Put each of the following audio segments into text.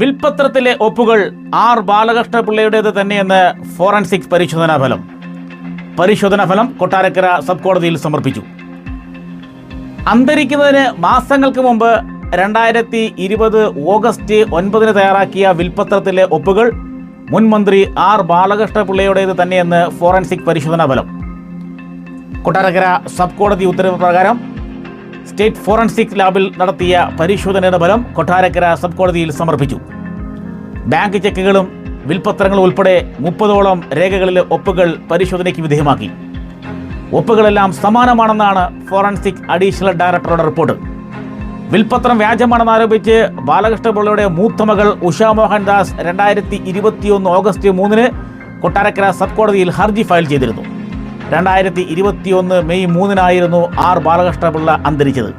വിൽപത്രത്തിലെ ഒപ്പുകൾ R ബാലകൃഷ്ണപിള്ളയുടേത് തന്നെയെന്ന് forensic പരിശോധനാ ഫലം. പരിശോധനാ ഫലം കൊട്ടാരക്കര സബ് കോടതിയിൽ സമർപ്പിച്ചു. അന്തരിക്കുന്നതിന് മാസങ്ങൾക്ക് മുമ്പ് രണ്ടായിരത്തി ഇരുപത് ഓഗസ്റ്റ് ഒൻപതിന് തയ്യാറാക്കിയ വിൽപത്രത്തിലെ ഒപ്പുകൾ മുൻ മന്ത്രി ആർ ബാലകൃഷ്ണപിള്ളയുടേത് തന്നെയെന്ന് ഫോറൻസിക് പരിശോധനാ ഫലം. കൊട്ടാരക്കര സബ് കോടതി ഉത്തരവ് പ്രകാരം സ്റ്റേറ്റ് ഫോറൻസിക് ലാബിൽ നടത്തിയ പരിശോധനയുടെ ഫലം കൊട്ടാരക്കര സബ് കോടതിയിൽ സമർപ്പിച്ചു. ബാങ്ക് ചെക്കുകളും വിൽപത്രങ്ങളും ഉൾപ്പെടെ മുപ്പതോളം രേഖകളിലെ ഒപ്പുകൾ പരിശോധനയ്ക്ക് വിധേയമാക്കി. ഒപ്പുകളെല്ലാം സമാനമാണെന്നാണ് ഫോറൻസിക് അഡീഷണൽ ഡയറക്ടറുടെ റിപ്പോർട്ട്. വിൽപത്രം വ്യാജമാണെന്ന് ആരോപിച്ച് ബാലകൃഷ്ണപിള്ളയുടെ മൂത്ത മകൾ ഉഷാ മോഹൻദാസ് രണ്ടായിരത്തി ഇരുപത്തിയൊന്ന് ഓഗസ്റ്റ് മൂന്നിന് കൊട്ടാരക്കര സബ് കോടതിയിൽ ഹർജി ഫയൽ ചെയ്തിരുന്നു. രണ്ടായിരത്തി ഇരുപത്തിയൊന്ന് മെയ് മൂന്നിനായിരുന്നു ആർ ബാലകൃഷ്ണപിള്ള അന്തരിച്ചത്.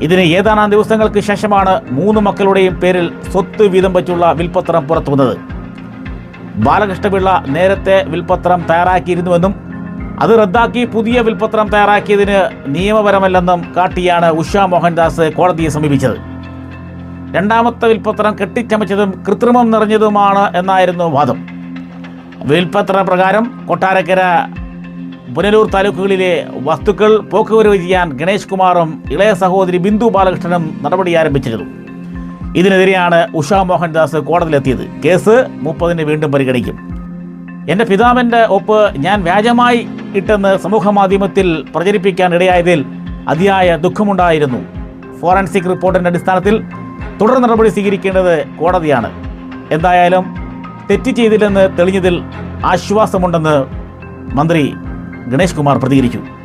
ഇതിന് ഏതാനും ദിവസങ്ങൾക്ക് ശേഷമാണ് മൂന്ന് മക്കളുടെയും പേരിൽ സ്വത്ത് വീതം വച്ചുള്ള വിൽപത്രം പുറത്തുവന്നത്. ബാലകൃഷ്ണപിള്ള നേരത്തെ വിൽപ്പത്രം തയ്യാറാക്കിയിരുന്നുവെന്നും അത് റദ്ദാക്കി പുതിയ വിൽപ്പത്രം തയ്യാറാക്കിയതിന് നിയമപരമല്ലെന്നും കാട്ടിയാണ് ഉഷ മോഹൻദാസ് കോടതിയെ സമീപിച്ചത്. രണ്ടാമത്തെ വിൽപ്പത്രം കെട്ടിച്ചമച്ചതും കൃത്രിമം നിറഞ്ഞതുമാണ് എന്നായിരുന്നു വാദം. വിൽപ്പത്ര പ്രകാരം കൊട്ടാരക്കര പുനലൂർ താലൂക്കുകളിലെ വസ്തുക്കൾ പോക്കുവരവ് ചെയ്യാൻ ഗണേഷ് കുമാറും ഇളയ സഹോദരി ബിന്ദു ബാലകൃഷ്ണനും നടപടി ആരംഭിച്ചിരുന്നു. ഇതിനെതിരെയാണ് ഉഷാ മോഹൻദാസ് കോടതിയിലെത്തിയത്. കേസ് മുപ്പതിന് വീണ്ടും പരിഗണിക്കും. എന്റെ പിതാവിന്റെ ഒപ്പ് ഞാൻ വ്യാജമായി ഇട്ടെന്ന് സമൂഹ മാധ്യമത്തിൽ പ്രചരിപ്പിക്കാൻ ഇടയായതിൽ അതിയായ ദുഃഖമുണ്ടായിരുന്നു. ഫോറൻസിക് റിപ്പോർട്ടിന്റെ അടിസ്ഥാനത്തിൽ തുടർ നടപടി സ്വീകരിക്കേണ്ടത് കോടതിയാണ്. എന്തായാലും തെറ്റ് ചെയ്തില്ലെന്ന് തെളിഞ്ഞതിൽ ആശ്വാസമുണ്ടെന്ന് മന്ത്രി ഗണേഷ് കുമാർ പ്രതികരിച്ചു